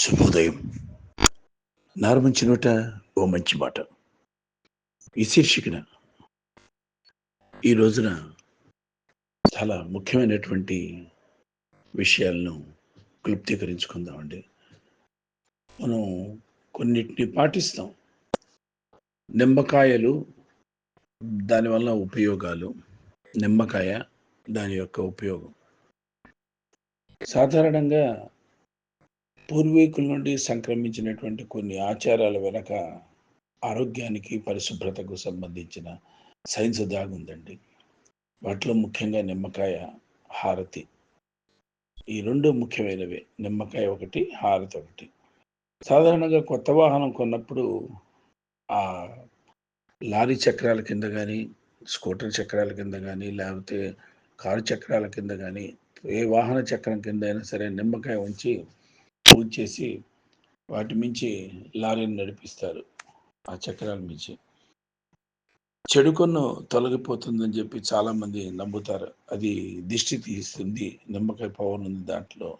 శుభోదయం. నారమంచి నోట ఓ మంచి మాట. ఈ శీర్షికన ఈ రోజున చాలా ముఖ్యమైనటువంటి విషయాలను క్లుప్తీకరించుకుందామండి. మనం కొన్నిటిని పాటిస్తాం. నిమ్మకాయలు దానివల్ల ఉపయోగాలు. నిమ్మకాయ దాని యొక్క ఉపయోగం. సాధారణంగా పూర్వీకుల నుండి సంక్రమించినటువంటి కొన్ని ఆచారాల వెనక ఆరోగ్యానికి పరిశుభ్రతకు సంబంధించిన సైన్స్ దాగుందండి. వాటిలో ముఖ్యంగా నిమ్మకాయ హారతి. ఈ రెండు ముఖ్యమైనవే. నిమ్మకాయ ఒకటి హారతి ఒకటి. సాధారణంగా కొత్త వాహనం కొన్నప్పుడు ఆ లారీ చక్రాల కింద కానీ స్కూటర్ చక్రాల కింద కానీ లేకపోతే కారు చక్రాల కింద కానీ ఏ వాహన చక్రం కింద అయినా సరే నిమ్మకాయ ఉంచి పూజ చేసి వాటి మించి లారీని నడిపిస్తారు. ఆ చక్రాల మించి. చెడు కొన్ను తొలగిపోతుందని చెప్పి చాలామంది నమ్ముతారు. అది దిష్టి తీస్తుంది నిమ్మకాయ పవన్ ఉంది దాంట్లో.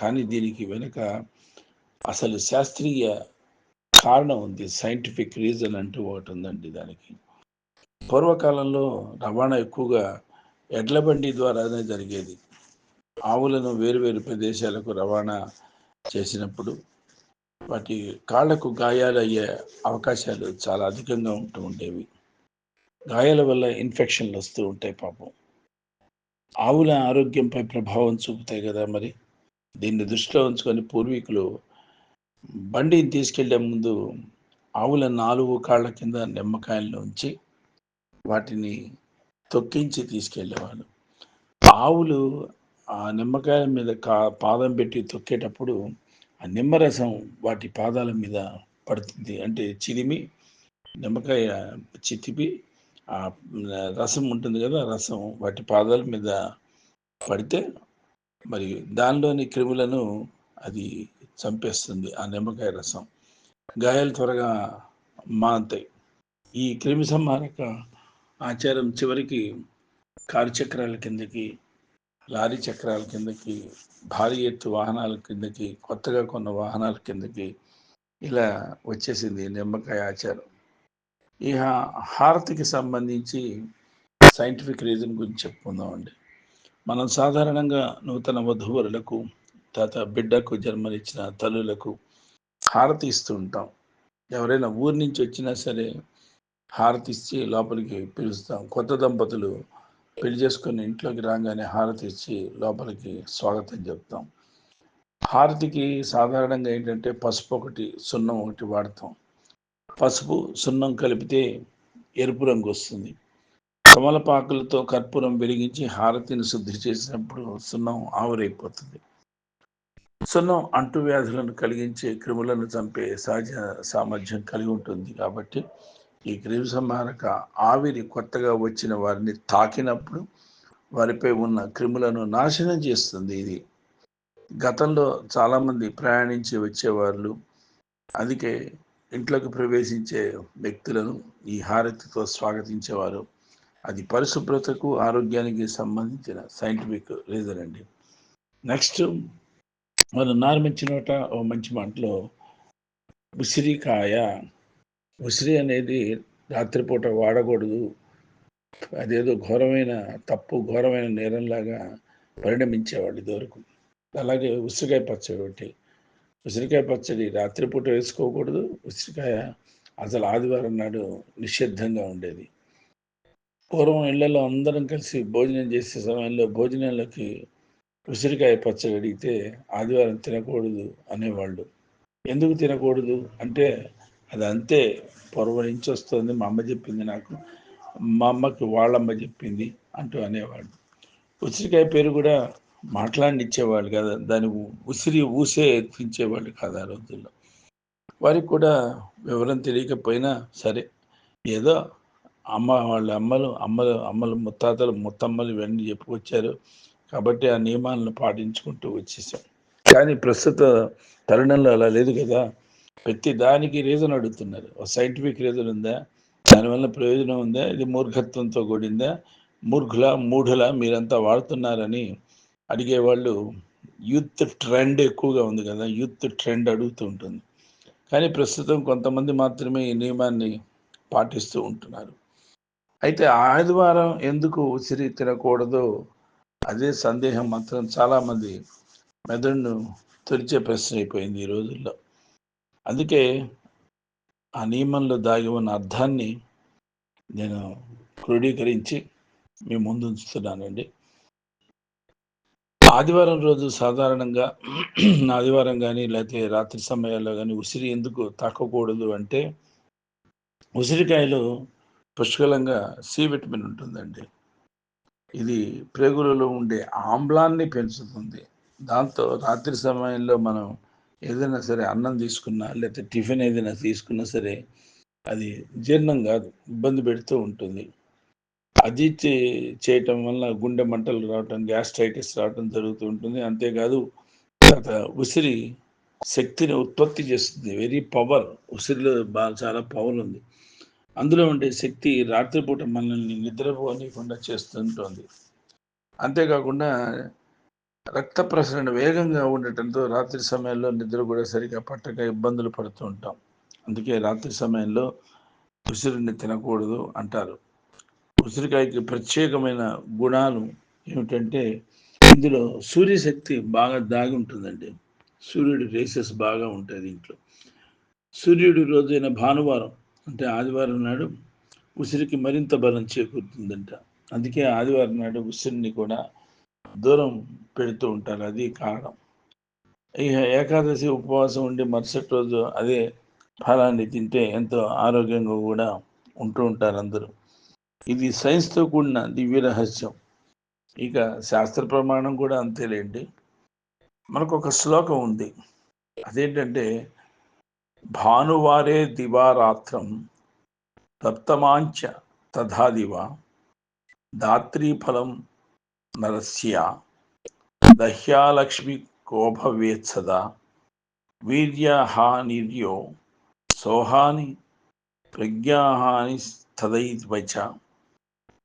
కానీ దీనికి వెనుక అసలు శాస్త్రీయ కారణం ఉంది. సైంటిఫిక్ రీజన్ అంటూ ఒకటి ఉందండి దానికి. పూర్వకాలంలో రవాణా ఎక్కువగా ఎడ్ల బండి ద్వారానే జరిగేది. ఆవులను వేరువేరు ప్రదేశాలకు రవాణా చేసినప్పుడు వాటి కాళ్ళకు గాయాలు అయ్యే అవకాశాలు చాలా అధికంగా ఉంటూ ఉండేవి. గాయాల వల్ల ఇన్ఫెక్షన్లు వస్తూ ఉంటాయి పాపం. ఆవుల ఆరోగ్యంపై ప్రభావం చూపుతాయి కదా మరి. దీన్ని దృష్టిలో ఉంచుకొని పూర్వీకులు బండిని తీసుకెళ్ళే ముందు ఆవుల నాలుగు కాళ్ళ కింద నిమ్మకాయలను ఉంచి వాటిని తొక్కించి తీసుకెళ్ళేవాళ్ళు ఆవులు ఆ నిమ్మకాయ మీద కా పాదం పెట్టి తొక్కేటప్పుడు ఆ నిమ్మరసం వాటి పాదాల మీద పడుతుంది. అంటే చిలిమి నిమ్మకాయ చితిపి ఆ రసం ఉంటుంది కదా రసం వాటి పాదాల మీద పడితే మరి దానిలోని క్రిములను అది చంపేస్తుంది ఆ నిమ్మకాయ రసం. గాయాలు త్వరగా మాంతాయి ఈ క్రిమి సంహారక ఆచారం చివరికి కారుచక్రాల కిందకి లారీ చక్రాల కిందకి భారీ ఎత్తు వాహనాల కిందకి కొత్తగా కొన్న వాహనాల కిందకి ఇలా వచ్చేసింది నిమ్మకాయ ఆచారం. ఈ హారతికి సంబంధించి సైంటిఫిక్ రీజన్ గురించి చెప్పుకుందామండి. మనం సాధారణంగా నూతన వధువరులకు తర్వాత బిడ్డకు జన్మనిచ్చిన తల్లులకు హారతి ఇస్తూ ఉంటాం. ఎవరైనా ఊరి నుంచి వచ్చినా సరే హారతి ఇచ్చి లోపలికి పిలుస్తాం. కొత్త దంపతులు పెళ్ళి చేసుకుని ఇంట్లోకి రాగానే హారతి ఇచ్చి లోపలికి స్వాగతం చెప్తాం. హారతికి సాధారణంగా ఏంటంటే పసుపు ఒకటి సున్నం ఒకటి వాడతాం. పసుపు సున్నం కలిపితే ఎరుపు రంగు వస్తుంది. కమలపాకులతో కర్పూరం వెలిగించి హారతిని శుద్ధి చేసినప్పుడు సున్నం ఆవిరైపోతుంది. సున్నం అంటువ్యాధులను కలిగించే క్రిములను చంపే సహజ సామర్థ్యం కలిగి ఉంటుంది కాబట్టి ఈ క్రిమి సంహారక ఆవిరి కొత్తగా వచ్చిన వారిని తాకినప్పుడు వారిపై ఉన్న క్రిములను నాశనం చేస్తుంది ఇది. గతంలో చాలామంది ప్రయాణించి వచ్చేవాళ్ళు అందుకే ఇంట్లోకి ప్రవేశించే వ్యక్తులను ఈ హారతితో స్వాగతించేవారు. అది పరిశుభ్రతకు ఆరోగ్యానికి సంబంధించిన సైంటిఫిక్ రీజన్ అండి. నెక్స్ట్ మనం నార్మించినోట ఓ మంచి మాటలో ఉసిరికాయ ఉసిరి అనేది రాత్రిపూట వాడకూడదు. అదేదో ఘోరమైన తప్పు ఘోరమైన నేరంలాగా పరిణమించేవాడు ఇదివరకు. అలాగే ఉసిరికాయ పచ్చడి ఒకటి. ఉసిరికాయ పచ్చడి రాత్రిపూట వేసుకోకూడదు. ఉసిరికాయ అసలు ఆదివారం నాడు నిషిద్ధంగా ఉండేది. పూర్వం ఇళ్ళలో అందరం కలిసి భోజనం చేసే సమయంలో భోజనాలకి ఉసిరికాయ పచ్చడి అడిగితే ఆదివారం తినకూడదు అనేవాళ్ళు. ఎందుకు తినకూడదు? అంటే అది అంతే పూర్వం నుంచి వస్తుంది. మా అమ్మ చెప్పింది నాకు. మా అమ్మకి వాళ్ళమ్మ చెప్పింది అంటూ అనేవాళ్ళు. ఉసిరికాయ పేరు కూడా మాట్లాడినిచ్చేవాళ్ళు కదా. దాని ఉసిరి ఊసే ఎత్తించేవాళ్ళు కాదు ఆ రోజుల్లో. వారికి కూడా వివరం తెలియకపోయినా సరే ఏదో అమ్మ వాళ్ళ అమ్మలు అమ్మలు అమ్మలు ముత్తాతలు ముత్తమ్మలు ఇవన్నీ చెప్పుకొచ్చారు కాబట్టి ఆ నియమాలను పాటించుకుంటూ వచ్చేసాం. కానీ ప్రస్తుత తరుణంలో అలా లేదు కదా. ప్రతి దానికి రీజన్ అడుగుతున్నారు. ఒక సైంటిఫిక్ రీజన్ ఉందా? దానివల్ల ప్రయోజనం ఉందా? ఇది మూర్ఖత్వంతో కూడిందా? మూర్ఖుల మూఢుల మీరంతా వాడుతున్నారని అడిగేవాళ్ళు యూత్ ట్రెండ్ ఎక్కువగా ఉంది కదా యూత్ ట్రెండ్ అడుగుతూ ఉంటుంది. కానీ ప్రస్తుతం కొంతమంది మాత్రమే ఈ నియమాన్ని పాటిస్తూ ఉంటున్నారు. అయితే ఆదివారం ఎందుకు ఉసిరి తినకూడదో అదే సందేహం మాత్రం చాలామంది మెదడును తొలిచే ప్రశ్న అయిపోయింది ఈ రోజుల్లో. అందుకే ఆ నియమంలో దాగి ఉన్న అర్థాన్ని నేను క్రోడీకరించి మీ ముందు ఉంచుతున్నానండి. ఆదివారం రోజు సాధారణంగా ఆదివారం కానీ లేకపోతే రాత్రి సమయాల్లో కానీ ఉసిరి ఎందుకు తాకకూడదు అంటే ఉసిరికాయలు పుష్కలంగా సి విటమిన్ ఉంటుందండి. ఇది ప్రేగులలో ఉండే ఆమ్లాన్ని పెంచుతుంది. దాంతో రాత్రి సమయంలో మనం ఏదైనా సరే అన్నం తీసుకున్నా లేకపోతే టిఫిన్ ఏదైనా తీసుకున్నా సరే అది జీర్ణం కాదు ఇబ్బంది పెడుతూ ఉంటుంది. అది చేయటం వల్ల గుండె మంటలు రావటం గ్యాస్ట్రైటిస్ రావటం జరుగుతూ ఉంటుంది. అంతేకాదు తర్వాత ఉసిరి శక్తిని ఉత్పత్తి చేస్తుంది. Very power. ఉసిరిలో బాగా చాలా పవర్ ఉంది. అందులో ఉండే శక్తి రాత్రిపూట మనల్ని నిద్రపోనీయకుండా చేస్తుంటుంది. అంతేకాకుండా రక్త ప్రసరణ వేగంగా ఉండటంతో రాత్రి సమయంలో నిద్ర కూడా సరిగా పట్టక ఇబ్బందులు పడుతూ ఉంటాం. అందుకే రాత్రి సమయంలో ఉసిరిని తినకూడదు అంటారు. ఉసిరికాయకి ప్రత్యేకమైన గుణాలు ఏమిటంటే ఇందులో సూర్యశక్తి బాగా దాగి ఉంటుందండి. సూర్యుడి రేసెస్ బాగా ఉంటాయి దీంట్లో. సూర్యుడి రోజైన భానువారం అంటే ఆదివారం నాడు ఉసిరికి మరింత బలం చేకూరుతుందంట. అందుకే ఆదివారం నాడు ఉసిరిని కూడా దూరం పెడుతూ ఉంటారు. అది కారణం. ఇక ఏకాదశి ఉపవాసం ఉండి మరుసటి రోజు అదే ఫలాన్ని తింటే ఎంతో ఆరోగ్యంగా కూడా ఉంటూ ఉంటారు అందరూ. ఇది సైన్స్తో కూడిన దివ్య రహస్యం. ఇక శాస్త్ర ప్రమాణం కూడా అంతేలేండి. మనకు ఒక శ్లోకం ఉంది. అదేంటంటే భానువారే దివారాత్రం తప్తమాంచ తథాదివ దాత్రీఫలం నరస్య దహ్యాలక్ష్మి కోభవేత్సదా వీర్యహానిర్యో సోహాని ప్రజ్ఞాహాని స్థదైవచ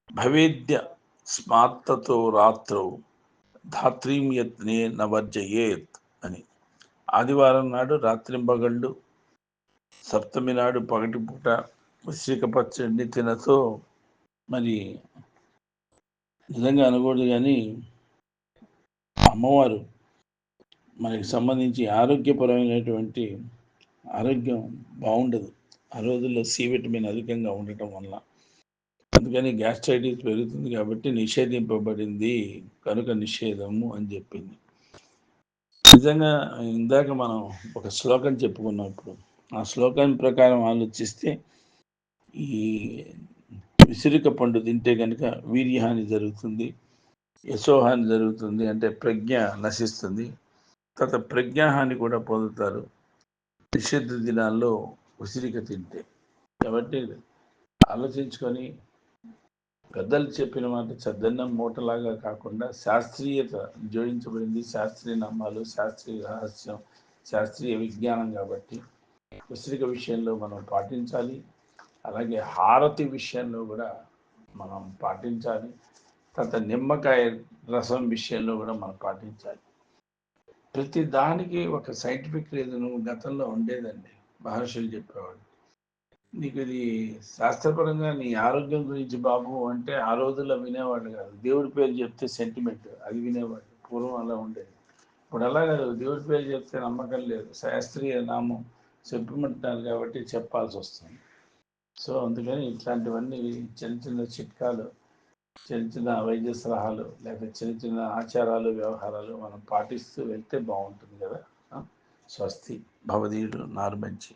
భవేద్య స్మార్తతో రాత్రౌ ధాత్రీం యత్నే నవర్జయేత్ అని। ఆదివారం నాడు రాత్రింబగళ్ళు సప్తమి నాడు పగటి పూట ఉసిరిక పచ్చడిని తినతో మరి నిజంగా అనకూడదు కానీ అమ్మవారు మనకి సంబంధించి ఆరోగ్యపరమైనటువంటి ఆరోగ్యం బాగుండదు. ఆ రోజుల్లో సి విటమిన్ అధికంగా ఉండటం వల్ల. అందుకని గ్యాస్ట్రైటిస్ పెరుగుతుంది కాబట్టి నిషేధింపబడింది. కనుక నిషేధము అని చెప్పింది. నిజంగా ఇందాక మనం ఒక శ్లోకం చెప్పుకున్నప్పుడు ఆ శ్లోకం ప్రకారం ఆలోచిస్తే ఈ విసిరిక పండు తింటే కనుక వీర్యహాని జరుగుతుంది యశోహాని జరుగుతుంది అంటే ప్రజ్ఞ నశిస్తుంది. తర్వాత ప్రజ్ఞాహాని కూడా పొందుతారు. నిషిద్ధ దినాల్లో ఉసిరిక తింటే. కాబట్టి ఆలోచించుకొని పెద్దలు చెప్పిన మాట చద్దన్నం మూటలాగా కాకుండా శాస్త్రీయత జోడించబడింది. శాస్త్రీయ నమ్మాలు శాస్త్రీయ రహస్యం శాస్త్రీయ విజ్ఞానం కాబట్టి ఉసిరిక విషయంలో మనం పాటించాలి. అలాగే హారతి విషయంలో కూడా మనం పాటించాలి. తర్వాత నిమ్మకాయ రసం విషయంలో కూడా మనం పాటించాలి. ప్రతి దానికి ఒక సైంటిఫిక్ రీజన్ గతంలో ఉండేదండి. మహర్షులు చెప్పేవాడు నీకు ఇది శాస్త్రపరంగా నీ ఆరోగ్యం గురించి బాబు అంటే ఆ రోజుల్లో వినేవాడు కాదు. దేవుడి పేరు చెప్తే సెంటిమెంట్ అది వినేవాడు పూర్వం అలా ఉండేది. ఇప్పుడు అలా కాదు. దేవుడి పేరు చెప్తే నమ్మకం లేదు. శాస్త్రీయ నామం చెప్పమంటున్నారు కాబట్టి చెప్పాల్సి వస్తుంది. సో అందుకని ఇట్లాంటివన్నీ చిన్న చిన్న చిట్కాలు చిన్న చిన్న వైద్య సలహాలు లేకపోతే చిన్న చిన్న ఆచారాలు వ్యవహారాలు మనం పాటిస్తూ వెళ్తే బాగుంటుంది కదా? స్వస్తి. భవదీయుడు నారు మంచి.